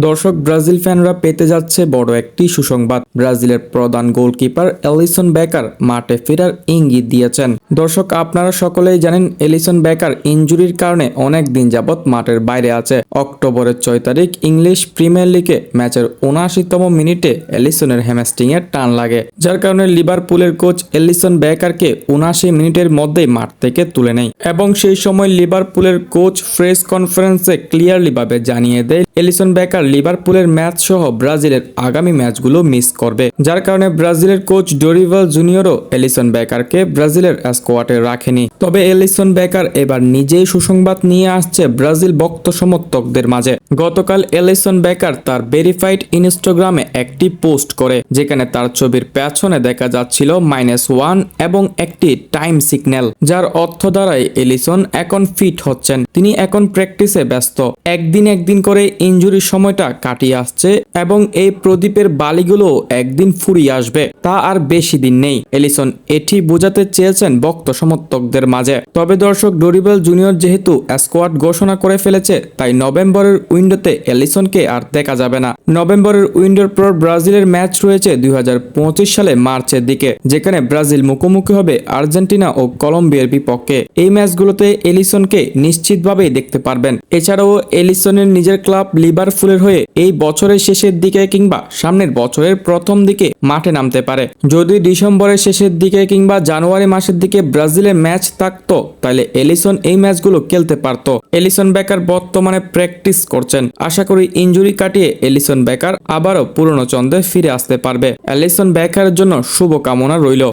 দর্শক, ব্রাজিল ফ্যানরা পেতে যাচ্ছে বড় একটি সুসংবাদ। ব্রাজিলের প্রধান গোলকিপার এলিসন বেকার মাঠে ফেরার ইঙ্গিত দিয়েছেন। দর্শক, আপনারা সকলেই জানেন এলিসন বেকার ইনজুরির কারণে অনেক দিন যাবৎ মাঠের বাইরে আছে। অক্টোবরের ছয় তারিখ ইংলিশ প্রিমিয়ার লিগে ম্যাচের উনআশিতম মিনিটে এলিসনের হ্যামস্টিং এর টান লাগে। যার কারণে লিভারপুলের কোচ এলিসন বেকারকে উনআশি মিনিটের মধ্যেই মাঠ থেকে তুলে নেয়। এবং সেই সময় লিভারপুলের কোচ প্রেস কনফারেন্সে ক্লিয়ারলি ভাবে জানিয়ে দেয়, এলিসন বেকার লিভারপুলের ম্যাচ সহ ব্রাজিলের আগামী ম্যাচগুলো মিস করবে। যার কারণে ব্রাজিলের কোচ ডোরিভাল জুনিয়রও এলিসন বেকারকে ব্রাজিলের স্কোয়াডে রাখেনি। তবে এলিসন বেকার এবার নিজেই সুসংবাদ নিয়ে আসছে ব্রাজিল ভক্ত সমর্থকদের মাঝে। গতকাল এলিসন বেকার তার ভেরিফাইড ইনস্টাগ্রামে একটি পোস্ট করে, যেখানে তার ছবির পেছনে দেখা যাচ্ছিল মাইনাস ওয়ান এবং একটি টাইম সিগন্যাল যার অর্থ দ্বারাই এলিসন এখন ফিট হচ্ছেন। তিনি এখন প্র্যাকটিসে ব্যস্ত। একদিন একদিন করে ইনজুরির সময়টা কাটিয়ে আসছে এবং এই প্রদীপের বালিগুলো একদিন ফুরিয়ে আসবে, তা আর বেশি দিন নেই। এলিসন এটি বোঝাতে চেয়েছেন ভক্ত সমর্থকদের মাঝে। তবে দর্শক, ডোরিবেল জুনিয়র যেহেতু স্কোয়াড ঘোষণা করে ফেলেছে, তাই নভেম্বরের উইন্ডোতে এলিসনকে আর দেখা যাবে না। নভেম্বরের উইন্ডোর পর ব্রাজিলের ম্যাচ রয়েছে দুই হাজার পঁচিশ সালে মার্চের দিকে, যেখানে ব্রাজিল মুখোমুখি হবে আর্জেন্টিনা ও কলম্বিয়ার বিপক্ষে। এই ম্যাচগুলোতে এলিসনকে নিশ্চিতভাবেই দেখতে পারবেন। এছাড়াও এলিসনের নিজের ক্লাব লিভারপুলের হয়ে এই বছরের শেষের দিকে কিংবা সামনের বছরের প্রথম দিকে মাঠে নামতে পারে। যদি ডিসেম্বরের শেষের দিকে কিংবা জানুয়ারি মাসের দিকে ব্রাজিলের ম্যাচ থাকতো, তাহলে এলিসন এই ম্যাচগুলো খেলতে পারতো। এলিসন বেকার বর্তমানে প্র্যাকটিস করছেন। আশা করি ইনজুরি কাটিয়ে এলিসন বেকার আবারও পুরনো চন্দ্রে ফিরে আসতে পারবে। এলিসন বেকারের জন্য শুভকামনা রইল।